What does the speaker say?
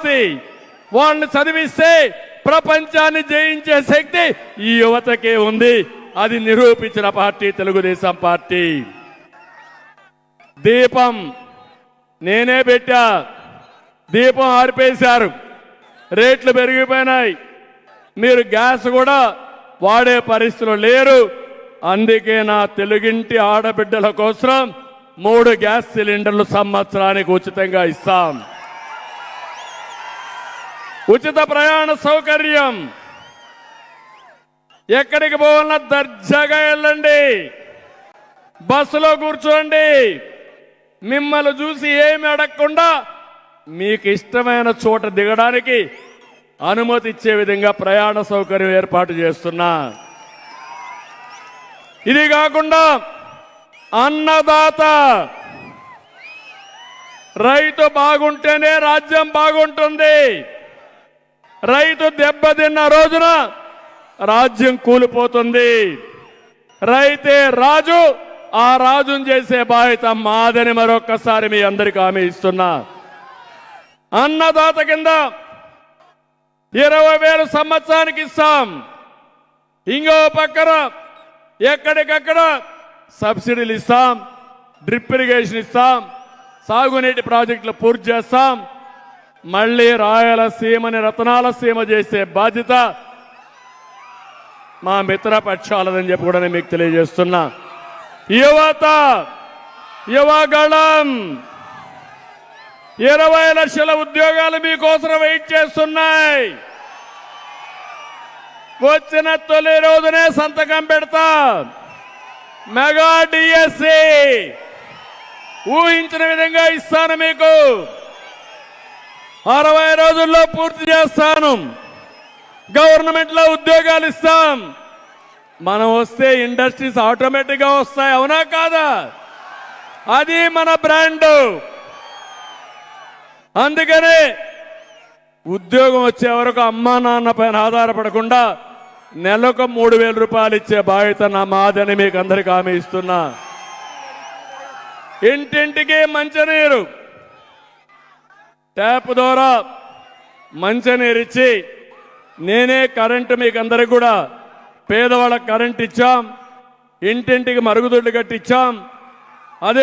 ఆస్తి వాళ్ళని చదివిస్తే ప్రపంచాన్ని జయించే శక్తి ఈ యువతకే ఉంది. అది నిరూపించిన పార్టీ తెలుగుదేశం పార్టీ. దీపం నేనే పెట్టా. దీపం ఆరిపేశారు. రేట్లు పెరిగిపోయినాయి. మీరు గ్యాస్ కూడా వాడే పరిస్థితులు లేరు. అందుకే నా తెలుగింటి ఆడబిడ్డల కోసం మూడు గ్యాస్ సిలిండర్లు సంవత్సరానికి ఉచితంగా ఇస్తాం. ఉచిత ప్రయాణ సౌకర్యం. ఎక్కడికి పోవాలన్నా దర్జాగా వెళ్ళండి. బస్సులో కూర్చోండి. మిమ్మల్ని చూసి ఏమి అడగకుండా మీకు ఇష్టమైన చోట దిగడానికి అనుమతి ఇచ్చే విధంగా ప్రయాణ సౌకర్యం ఏర్పాటు చేస్తున్నా. ఇది కాకుండా అన్నదాత రైతు బాగుంటేనే రాజ్యం బాగుంటుంది. రైతు దెబ్బతిన్న రోజున రాజ్యం కూలిపోతుంది. రైతే రాజు ఆ రాజును చేసే బాధ్యత మాదని మరొక్కసారి మీ అందరికీ హామీ ఇస్తున్నా. అన్నదాత కింద ఇరవై వేలు సంవత్సరానికి ఇస్తాం. ఇంకో పక్కన ఎక్కడికక్కడ సబ్సిడీలు ఇస్తాం డ్రిప్ ఇరిగేషన్ ఇస్తాం సాగునీటి ప్రాజెక్టులు పూర్తి చేస్తాం. మళ్ళీ రాయలసీమని రతనాల సీమ చేసే బాధ్యత మా మిత్రపక్షాలదని చెప్పి కూడా నేను మీకు తెలియజేస్తున్నా. యువత యువగళం ఇరవై లక్షల ఉద్యోగాలు మీకోసం వెయిట్ చేస్తున్నాయి. వచ్చిన తొలి రోజునే సంతకం పెడతా. మెగా డిఎస్సి ఊహించిన విధంగా ఇస్తాను మీకు. అరవై రోజుల్లో పూర్తి చేస్తాను. గవర్నమెంట్లో ఉద్యోగాలు ఇస్తాం. మనం వస్తే ఇండస్ట్రీస్ ఆటోమేటిక్గా వస్తాయి అవునా కాదా? అది మన బ్రాండ్. అందుకనే ఉద్యోగం వచ్చే వరకు అమ్మా నాన్న పైన ఆధారపడకుండా నెలకు మూడు వేల రూపాయలు ఇచ్చే బాధ్యత నా మాదని మీకు అందరికి హామీ ఇస్తున్నా. ఇంటింటికి మంచినీరు. ట్యాప్ ద్వారా మంచినీరు ఇచ్చి నేనే కరెంటు మీకు అందరికి కూడా పేదవాళ్ళకి కరెంట్ ఇచ్చాం ఇంటింటికి మరుగుదొడ్లు కట్టించాం అదే